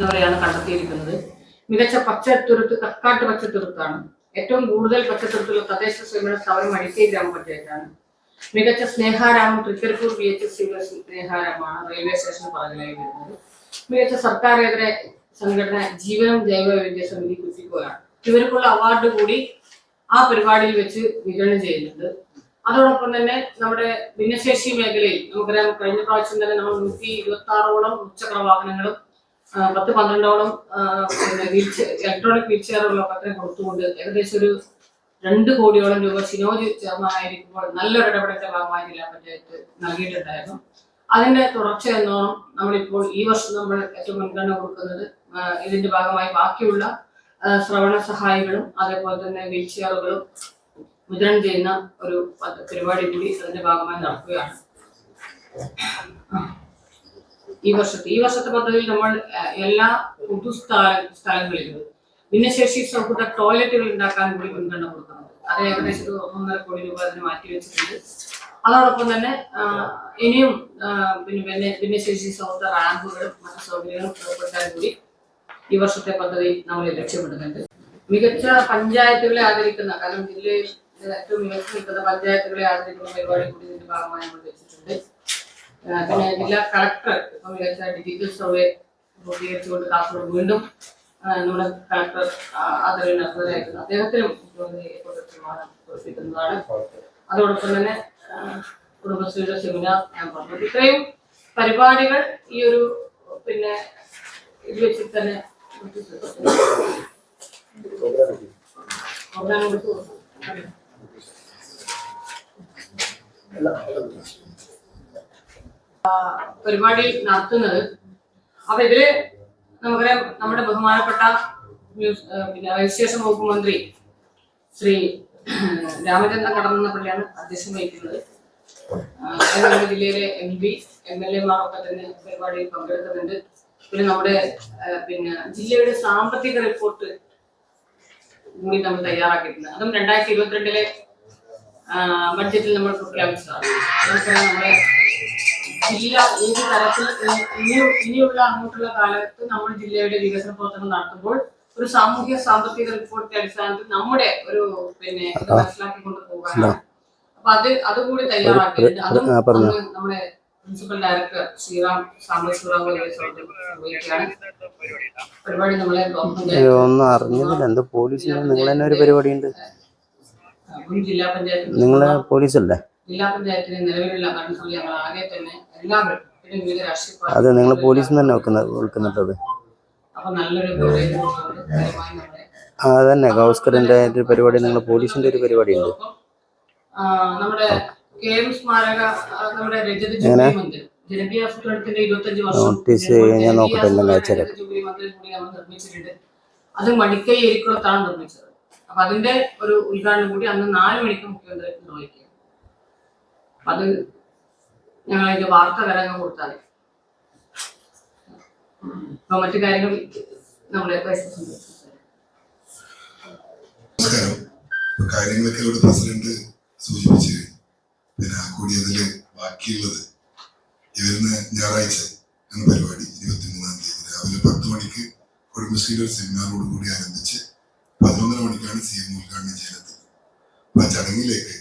എന്നിവരെയാണ് കണ്ടെത്തിയിരിക്കുന്നത്. മികച്ച പച്ചത്തുരുത്ത് കക്കാട്ട് പച്ചത്തുരുത്താണ്. ഏറ്റവും കൂടുതൽ പച്ചത്തുരുത്തുള്ള തദ്ദേശ സ്വയംഭരണ സ്ഥാപനം അഴിക്കൈ ഗ്രാമപഞ്ചായത്താണ്. മികച്ച Sneharamam Trikaripur B H S സിയുടെ സ്നേഹാരാമാണ് റെയിൽവേ സ്റ്റേഷൻ പറഞ്ഞായി വരുന്നത്. മികച്ച സർക്കാരേതര സംഘടന ജീവനം ജൈവ വൈവിധ്യ സമിതി കുത്തിക്കോയാണ് ഇവർക്കുള്ള അവാർഡ് കൂടി ആ പരിപാടിയിൽ വെച്ച് വിതരണം ചെയ്യുന്നുണ്ട്. അതോടൊപ്പം തന്നെ നമ്മുടെ ഭിന്നശേഷി മേഖലയിൽ നമുക്കറിയാം കഴിഞ്ഞ പ്രാവശ്യം തന്നെ നമ്മൾ നൂറ്റി ഇരുപത്തി ആറോളം ഉച്ചക്ര വാഹനങ്ങളും പത്ത് പന്ത്രണ്ടോളം പിന്നെ വീൽ ഇലക്ട്രോണിക് വീൽ ചെയറുകളൊക്കെ പത്രം കൊടുത്തുകൊണ്ട് ഏകദേശം ഒരു രണ്ട് കോടിയോളം രൂപ ഷിനോജ് ചേർന്നായിരിക്കുമ്പോൾ നല്ലൊരു ഇടപെടലിന്റെ ഭാഗമായി ജില്ലാ പഞ്ചായത്ത് നൽകിയിട്ടുണ്ടായിരുന്നു. അതിന്റെ തുടർച്ച എന്നോണം നമ്മളിപ്പോൾ ഈ വർഷം നമ്മൾ ഏറ്റവും മുൻഗണന കൊടുക്കുന്നത് ഇതിന്റെ ഭാഗമായി ബാക്കിയുള്ള ശ്രവണ സഹായികളും അതേപോലെ തന്നെ വീൽ ചെയറുകളും വിതരണം ചെയ്യുന്ന ഒരു പരിപാടി കൂടി അതിന്റെ ഭാഗമായി നടക്കുകയാണ്. ഈ വർഷത്തെ ഈ വർഷത്തെ പദ്ധതിയിൽ നമ്മൾ എല്ലാ പൊതു സ്ഥല സ്ഥലങ്ങളിലും ഭിന്നശേഷി സൗഹൃദ ടോയ്ലറ്റുകൾ ഉണ്ടാക്കാൻ കൂടി മുൻഗണന കൊടുക്കുന്നുണ്ട് അത് ഏകദേശം ഒരു ഒന്നൊന്നര കോടി രൂപ അതിന് മാറ്റി വെച്ചിട്ടുണ്ട്. അതോടൊപ്പം തന്നെ ഇനിയും പിന്നെ ഭിന്ന- ഭിന്നശേഷി സൗഹൃദ റാമ്പുകളും മറ്റു സൗകര്യങ്ങളും ഏർപ്പെടുത്താൻ കൂടി ഈ വർഷത്തെ പദ്ധതി നമ്മൾ ലക്ഷ്യമിടുന്നുണ്ട്. മികച്ച പഞ്ചായത്തുകളെ ആദരിക്കുന്ന കാരണം ജില്ലയിൽ ഏറ്റവും മികച്ച നിൽക്കുന്ന പഞ്ചായത്തുകളെ ആദരിക്കുന്ന പരിപാടി കൂടി ഇതിന്റെ ഭാഗമായി നമ്മൾ വെച്ചിട്ടുണ്ട്. പിന്നെ ജില്ലാ കളക്ടർ ഇപ്പം വിചാരിച്ച ഡിജിറ്റൽ സർവേ പൂർത്തീകരിച്ചുകൊണ്ട് കാസർഗോഡ് വീണ്ടും നമ്മുടെ കളക്ടർ ആദരവ് അദ്ദേഹത്തിനും കൊടുപ്പിക്കുന്നതാണ് അതോടൊപ്പം തന്നെ കുടുംബശ്രീയുടെ സെമിനാർ ഞാൻ പറഞ്ഞു. ഇത്രയും പരിപാടികൾ ഈ ഒരു പിന്നെ ഇത് വെച്ചിട്ട് തന്നെ പ്രോഗ്രാം കൊടുത്തു പരിപാടി നടത്തുന്നത്. അപ്പൊ ഇതിൽ നമുക്കറിയാം നമ്മുടെ ബഹുമാനപ്പെട്ട പിന്നെ രജിസ്ട്രേഷൻ വകുപ്പ് മന്ത്രി ശ്രീ രാമചന്ദ്രൻ കടന്നപ്പള്ളിയാണ് അധ്യക്ഷം വഹിക്കുന്നത്. നമ്മുടെ ജില്ലയിലെ എം പി എം എൽ എമാരൊക്കെ തന്നെ പരിപാടിയിൽ പങ്കെടുക്കുന്നുണ്ട്. പിന്നെ നമ്മുടെ പിന്നെ ജില്ലയുടെ സാമ്പത്തിക റിപ്പോർട്ട് കൂടി നമ്മൾ തയ്യാറാക്കിയിട്ടുണ്ട്. അതും രണ്ടായിരത്തി ഇരുപത്തിരണ്ടിലെ ബഡ്ജറ്റിൽ നമ്മൾ പ്രഖ്യാപിച്ചതാണ്. അതൊക്കെ നമ്മുടെ ജില്ല ഏത് തരത്തിൽ ഇനി- ഇനി- ഇനിയുള്ള അങ്ങോട്ടുള്ള കാലത്ത് നമ്മൾ ജില്ലയുടെ വികസന പ്രവർത്തനം നടത്തുമ്പോൾ ഒരു സാമൂഹ്യ സാമ്പത്തിക റിപ്പോർട്ടിന്റെ അടിസ്ഥാനത്തിൽ നമ്മുടെ ഒരു പിന്നെ മനസ്സിലാക്കി മനസ്സിലാക്കിക്കൊണ്ട് പോകാനാണ്. അപ്പൊ അത് അതുകൂടി തയ്യാറാക്കിയിട്ടുണ്ട് അതും നമ്മുടെ പ്രിൻസിപ്പൽ ഡയറക്ടർ ശ്രീറാം നിർവഹിക്കുകയാണ് പരിപാടി നമ്മളെ ഒന്നും അറിഞ്ഞില്ല എന്ത് പോലീസിന് നിങ്ങൾ തന്നെ ഒരു പരിപാടി ഉണ്ട് ജില്ലാ പഞ്ചായത്ത് നിങ്ങളെ പോലീസല്ലേ? ജില്ലാ പഞ്ചായത്തിന് നിലവിലുള്ള ഭരണസമിതി ഞങ്ങൾ ആകെ തന്നെ അത് നിങ്ങൾ പോലീസിൽ തന്നെ വെക്കുന്ന വിൽക്കുന്നുണ്ടത് ആ അതന്നെ. ഗൗസ്കറിന്റെ ഒരു പരിപാടി നിങ്ങൾ പോലീസിന്റെ ഒരു പരിപാടി ഉണ്ട് എങ്ങനെ? നോട്ടീസ് ഞാൻ നോക്കട്ടെ, എല്ലാം നിർമ്മിച്ചിട്ടുണ്ട്. അത് മടിക്കൈ എരിക്കുളത്താണ് നിർമ്മിച്ചത്. അപ്പൊ അതിന്റെ ഒരു ഉദ്ഘാടനം കൂടി അന്ന് നാല് മണിക്ക് മുഖ്യമന്ത്രി നിർവഹിക്കുക അത് ഞങ്ങൾ അതിന്റെ വാർത്ത തരംഗം കൊടുത്താൽ അപ്പൊ മറ്റു കാര്യങ്ങൾ നമ്മളെ ഇപ്പൊ കാര്യങ്ങളൊക്കെ ഇവിടെ പ്രസിഡന്റ് സൂചിപ്പിച്ച് പിന്നെ ബാക്കിയുള്ളത് ഇവരുന്ന് ഞായറാഴ്ച എന്ന പരിപാടി ഇരുപത്തിമൂന്നാം തീയതി. രാവിലെ പത്ത് മണിക്ക് കുടുംബശ്രീയുടെ സെമിനാറോട് കൂടി ആരംഭിച്ച് പതിനൊന്നര മണിക്കാണ് സി എം ഉദ്ഘാടനം ചെയ്യുന്നത് അപ്പൊ ആ ചടങ്ങിലേക്ക്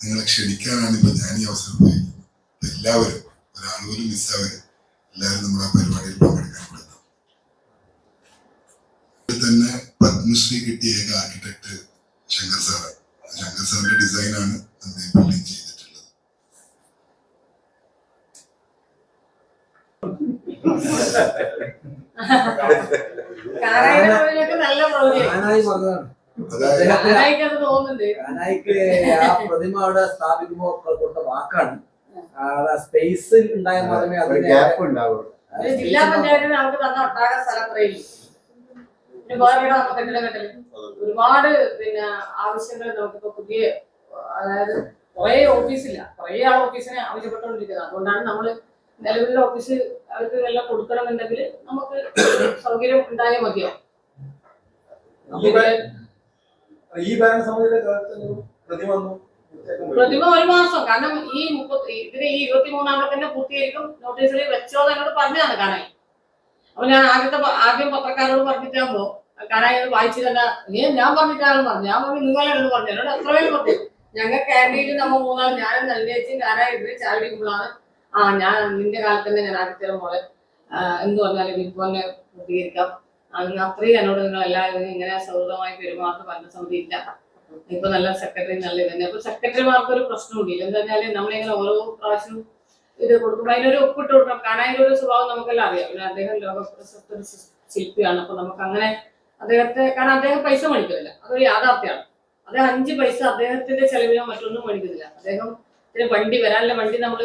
നിങ്ങളെ ക്ഷണിക്കാനാണ് ഇപ്പൊ ഞാൻ ഈ അവസരം ഉപയോഗിക്കുന്നത്. എല്ലാവരും ഒരാൾ പോലും മിസ്സാവരുത് എല്ലാവരും നമ്മൾ ആ പരിപാടിയിൽ പങ്കെടുക്കാൻ കൊടുത്തു തന്നെ പത്മശ്രീ കിട്ടിയ ഏക ആർക്കിടെക്ട് ശങ്കർ സാറ്. ശങ്കർ സാറിന്റെ ഡിസൈനാണ് അദ്ദേഹം ബിൽഡിംഗ് ചെയ്തിട്ടുള്ളത്. അതായത് ആ പ്രതിമ അവിടെ സ്ഥാപിക്കുമ്പോൾ കൊടുത്ത വാക്കാണ്. സ്പേസ് ഉണ്ടായാൽ മാത്രമേ അതിന് ഗ്യാപ്പ് ഉണ്ടാവുള്ളൂ. ഒരു ജില്ലാ പഞ്ചായത്തിന് നമുക്ക് തന്ന ഒട്ടാകെ സ്ഥലം അത്രയില്ല പിന്നെ വേറെ ഇവിടെ നമുക്ക് കെട്ടൽ ഒരുപാട് പിന്നെ ആവശ്യങ്ങൾ നമുക്കിപ്പോ പുതിയ അതായത് കുറെ ഓഫീസില്ല കുറെ ആൾ ഓഫീസിനെ ആവശ്യപ്പെട്ടുകൊണ്ടിരിക്കുന്നത്. അതുകൊണ്ടാണ് നമ്മൾ നിലവിലുള്ള ഓഫീസ് അവർക്ക് എല്ലാം കൊടുക്കണമെന്നുണ്ടെങ്കിൽ നമുക്ക് സൗകര്യം ഉണ്ടായ മതിയാവും ഈ ഭരണസമിതിയുടെ കാലത്ത് പ്രതിമ വന്നു. പ്രതിമ ഒരു മാസം. കാരണം ഈ മുപ്പത്തി ഇതിന് ഈ ഇരുപത്തി മൂന്നാമത്തെ തന്നെ പൂർത്തീകരിക്കും നോട്ടീസിൽ വെച്ചോ എന്നോട് പറഞ്ഞതാണ് കാണായി അപ്പൊ ഞാൻ ആദ്യത്തെ ആദ്യം പത്രക്കാരോട് പറഞ്ഞിട്ടാകുമ്പോ കാണായി വായിച്ചിട്ടല്ല ഏ ഞാൻ പറഞ്ഞിട്ടാണ് പറഞ്ഞു. ഞാൻ പറഞ്ഞു നിങ്ങളാണ് പറഞ്ഞു. എന്നോട് എത്ര പേര് പറഞ്ഞു ഞങ്ങൾ ക്യാന്റീനിൽ നമ്മ മൂന്നാൾ ഞാനും നല്ലേച്ചും ഞാനായിരുന്നു ചാരി കുമ്പളാണ് ആ ഞാൻ നിന്റെ കാലത്ത് തന്നെ ഞാൻ ആദ്യത്തെ മോളെ. എന്ത് പറഞ്ഞാലും ബിഗ് ബോനെ പ്രതികരിക്കാം അത്രയും എന്നോട് നിങ്ങൾ എല്ലാവരും ഇങ്ങനെ സൗഹൃദമായി പെരുമാറുന്ന ഭരണസമിതി ഇല്ല. ഇപ്പൊ നല്ല സെക്രട്ടറി നല്ല ഇതന്നെ. അപ്പൊ സെക്രട്ടറിമാർക്ക് ഒരു പ്രശ്നമില്ല എന്താ പറഞ്ഞാൽ നമ്മളിങ്ങനെ ഓരോ പ്രാവശ്യം ഇത് കൊടുക്കുമ്പോൾ അതിനൊരു ഒപ്പിട്ട് കൊടുക്കണം. കാരണം ഒരു സ്വഭാവം നമുക്കെല്ലാം അറിയാം. അദ്ദേഹം ലോകപ്രശസ്ത ഒരു ശില്പിയാണ്. അപ്പൊ നമുക്ക് അങ്ങനെ അദ്ദേഹത്തെ കാരണം അദ്ദേഹം പൈസ മേടിക്കുന്നില്ല. അതൊരു യാഥാർത്ഥ്യമാണ്. അദ്ദേഹം അഞ്ച് പൈസ അദ്ദേഹത്തിന്റെ ചെലവിനോ മറ്റൊന്നും മേടിക്കുന്നില്ല. അദ്ദേഹം ഇതിന് വണ്ടി വരാനുള്ള വണ്ടി നമ്മൾ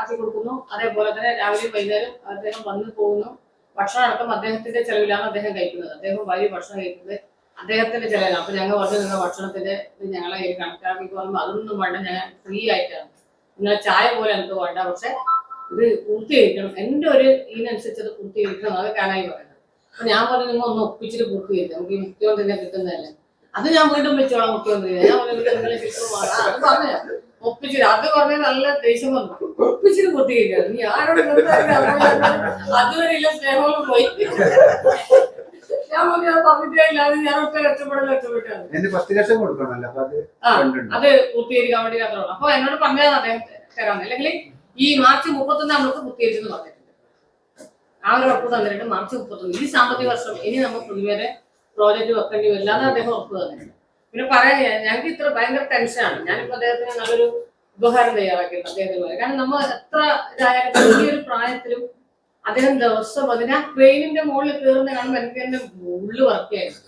ആക്കി കൊടുക്കുന്നു. അതേപോലെ തന്നെ രാവിലെ വൈകുന്നേരം അദ്ദേഹം വന്നു പോകുന്നു. ഭക്ഷണം അടക്കം അദ്ദേഹത്തിന്റെ ചെലവിലാണ് അദ്ദേഹം കഴിക്കുന്നത്. അദ്ദേഹം വലിയ ഭക്ഷണം കഴിക്കുന്നത്. അദ്ദേഹത്തിന്റെ ചെലവിലാണ് അപ്പൊ ഞങ്ങൾ പറഞ്ഞു നിങ്ങൾ ഭക്ഷണത്തിന്റെ ഞങ്ങളെ കണക്കാക്കി. പറഞ്ഞു അതൊന്നും വേണ്ട ഞാൻ ഫ്രീ ആയിട്ടാണ്. നിങ്ങളെ ചായ പോലെ എനിക്ക് വേണ്ട. പക്ഷെ ഇത് പൂർത്തീകരിക്കണം. എന്റെ ഒരു ഇതിനനുസരിച്ച് അത് പൂർത്തീകരിക്കണം അത് കാണായി പറയുന്നത്. അപ്പൊ ഞാൻ പറഞ്ഞു നിങ്ങൾ ഒന്ന് ഒപ്പിച്ചിട്ട് പൂർത്തീകരിക്കാം. നമുക്ക് ഈ മുഖ്യമന്ത്രിനെ കിട്ടുന്നതല്ലേ? അത് ഞാൻ വീണ്ടും വെച്ചോളാം മുഖ്യമന്ത്രി ഞാൻ പറഞ്ഞു പറഞ്ഞു. ഒപ്പിച്ചിട്ട് അത് പറഞ്ഞ നല്ല ദേഷ്യം വന്നു. ഒപ്പിച്ചിട്ട് പൂർത്തീകരിക്കാം. നീ ആരോട് ഇല്ല സ്നേഹവും പോയി. ഞാൻ പറഞ്ഞു അത് ഞാൻ ഒറ്റ രക്ഷപ്പെടൽ രക്ഷപ്പെട്ടാണ് എന്റെ പത്ത് ലക്ഷം കൊടുക്കണമല്ലോ അപ്പൊ അത് ആ, കണ്ടുണ്ട്? അത് പൂർത്തീകരിക്കാൻ വേണ്ടി മാത്രമാണ് അപ്പൊ എന്നോട് പറഞ്ഞതാണ് അദ്ദേഹം തരാം അല്ലെങ്കിൽ ഈ മാർച്ച് മുപ്പത്തൊന്ന് നമ്മൾക്ക് പൂർത്തീകരിച്ചെന്ന് പറഞ്ഞിട്ടുണ്ട്. ആ ഒരു ഉറപ്പ് തന്നിട്ടുണ്ട് മാർച്ച് മുപ്പത്തൊന്ന്. ഈ സാമ്പത്തിക വർഷം ഇനി നമ്മൾ പൊതുവരെ പ്രോജക്റ്റ് വെക്കേണ്ടി വരില്ല എന്ന് അദ്ദേഹം ഉറപ്പ് തന്നിട്ടുണ്ട് പിന്നെ പറയാൻ ഞാൻ- ഞങ്ങൾക്ക് ഇത്ര ഭയങ്കര ടെൻഷനാണ് ഞാനിപ്പോ അദ്ദേഹത്തിന് നല്ലൊരു ഉപഹാരം തയ്യാറാക്കിയിട്ടുണ്ട് അദ്ദേഹത്തിന്. കാരണം നമ്മൾ എത്ര ഇതായാലും ഈ ഒരു പ്രായത്തിലും അദ്ദേഹം ദിവസം അതിന് ആ ട്രെയിനിന്റെ മുകളിൽ കയറുന്ന കാണുമ്പോൾ എനിക്ക് എന്റെ ഉള്ളു വർക്കായിരുന്നു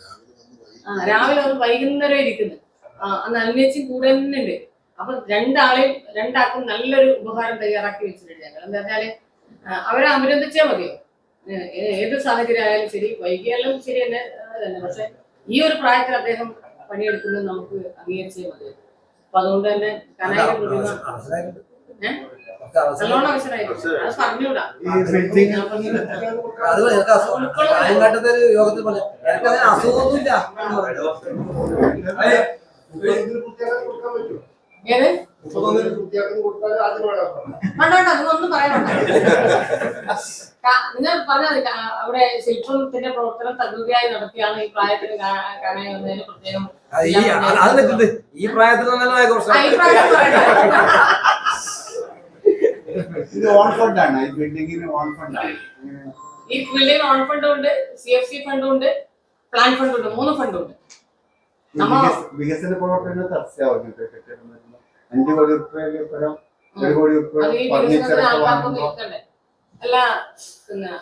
ആ രാവിലെ അവർ വൈകുന്നേരം ഇരിക്കുന്നത് ആ അന്ന് അന്വേഷിച്ചും കൂടെ തന്നെ ഉണ്ട്. അപ്പൊ രണ്ടാളെയും രണ്ടാൾക്കും നല്ലൊരു ഉപഹാരം തയ്യാറാക്കി വെച്ചിട്ടുണ്ട് ഞങ്ങൾ. എന്താ വെച്ചാൽ അവരെ അഭിനന്ദിച്ചാൽ മതിയോ? ഏത് സാഹചര്യം ആയാലും ശരി വൈകിയാലും ശരി തന്നെ തന്നെ. പക്ഷെ ഈ ഒരു പ്രായത്തിൽ അദ്ദേഹം പണിയെടുക്കുന്നത് നമുക്ക് അംഗീകരിച്ചേ മതിയോ? അപ്പൊ അതുകൊണ്ട് തന്നെ കനായ പ്രതിമ അവസരമായിട്ട് അവസരമായിരുന്നു അത് എനിക്ക് ഒരു യോഗത്തിൽ പറഞ്ഞു എനിക്ക് അങ്ങനെ അസുഖമൊന്നുമില്ല നിങ്ങളൊന്നും പറയണ്ട കാ- നിങ്ങൾ പറഞ്ഞാൽ അവിടെ ശില്പത്തിന്റെ പ്രവർത്തനം തകൃതിയായി നടത്തിയാണ് ഈ പ്രായത്തിന് കാണാൻ വന്നതിന് പ്രത്യേകം ഈ പ്രായത്തിൽ ഇത് ഓൺ ആണ്. ഈ ബിൽഡിങ്ങിന് ഓൺ ഫണ്ട് ആണ്. ഈ ബിൽഡിംഗ് ഓൺ ഫണ്ട് ഉണ്ട് സി എഫ് സി ഫണ്ട് ഉണ്ട് പ്ലാൻ ഫണ്ട് ഉണ്ട് മൂന്ന് ഫണ്ട് ഉണ്ട്. വികസന കെട്ടിടം വരുമ്പോൾ അഞ്ചു കോടി റുപ്യ ഒരു കോടി റുപ്യ അല്ല പിന്നെ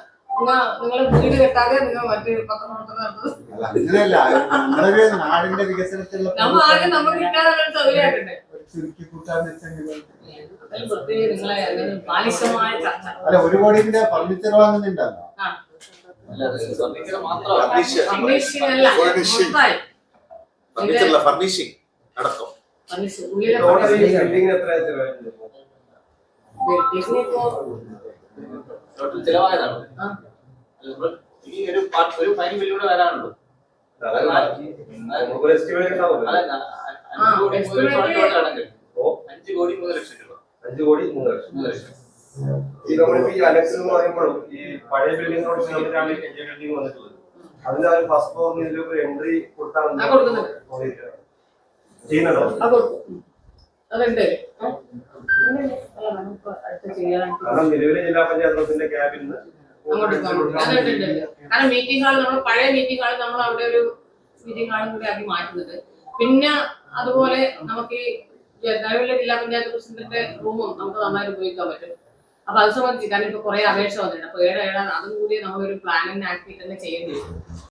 നിങ്ങൾ വീട് കെട്ടാതെ നിങ്ങൾ മറ്റു പത്രപ്രവർത്തനം നടത്തുന്നത് അങ്ങനെയല്ല. നമ്മളൊരു നാടിന്റെ വികസനത്തിലുള്ള നമ്മൾ ആദ്യം നമുക്ക് കിട്ടാതെ സൗകര്യമായിട്ടുണ്ട് ചുരുക്കി കൂട്ടാന്ന് വെച്ചെങ്കിൽ അല്ല ഒരു കോടിന്റെ ഫർണിച്ചർ വാങ്ങുന്നുണ്ടല്ലോ. ഫർണിഷിംഗ്. അടക്കം. ടോട്ടൽ ചിലവായതാണ്. ഈ ഒരു ഒരു ഫൈൻ ബില്ലൂടെ വരാനുള്ളൂ. ഒരു അഞ്ച് കോടി മൂന്ന് ലക്ഷം രൂപ. അഞ്ചു കോടി മൂന്ന് ലക്ഷം മൂന്ന് ലക്ഷം. ഈ നമ്മളിപ്പോ ഈ അലക്സ് എന്ന് പറയുമ്പോഴും ഈ പഴയ ബിൽഡിങ്ങിനോട് ചേർന്നിട്ടാണ് ഈ പുതിയ ബിൽഡിംഗ് വന്നിട്ടുള്ളത്. അതിന് ആ ഫസ്റ്റ് ഫ്ലോറിന് ഇതിലൊരു എൻട്രി കൊടുത്താൽ. ചെയ്യുന്നുണ്ടോ? നിലവിലെ ജില്ലാ പഞ്ചായത്തിന്റെ. കാരണം മീറ്റിംഗ് ഹാൾ നമ്മൾ പഴയ മീറ്റിംഗ് ഹാൾ നമ്മൾ അവിടെ ഒരു മീറ്റിംഗ് ഹാളും കൂടി ആക്കി മാറ്റുന്നത്. പിന്നെ അതുപോലെ നമുക്ക് ഈ ജില്ലാ പഞ്ചായത്ത് പ്രസിഡന്റിന്റെ റൂമും നമുക്ക് നന്നായി ഉപയോഗിക്കാൻ പറ്റും. അപ്പൊ അത് സംബന്ധിച്ച് കാരണം ഇപ്പൊ കുറെ അപേക്ഷ വന്നിട്ടുണ്ട്. അപ്പൊ ഏഴ് ഏഴാണ് അതും കൂടി നമ്മളൊരു പ്ലാനിങ് ആക്കി തന്നെ ചെയ്യേണ്ടി വരും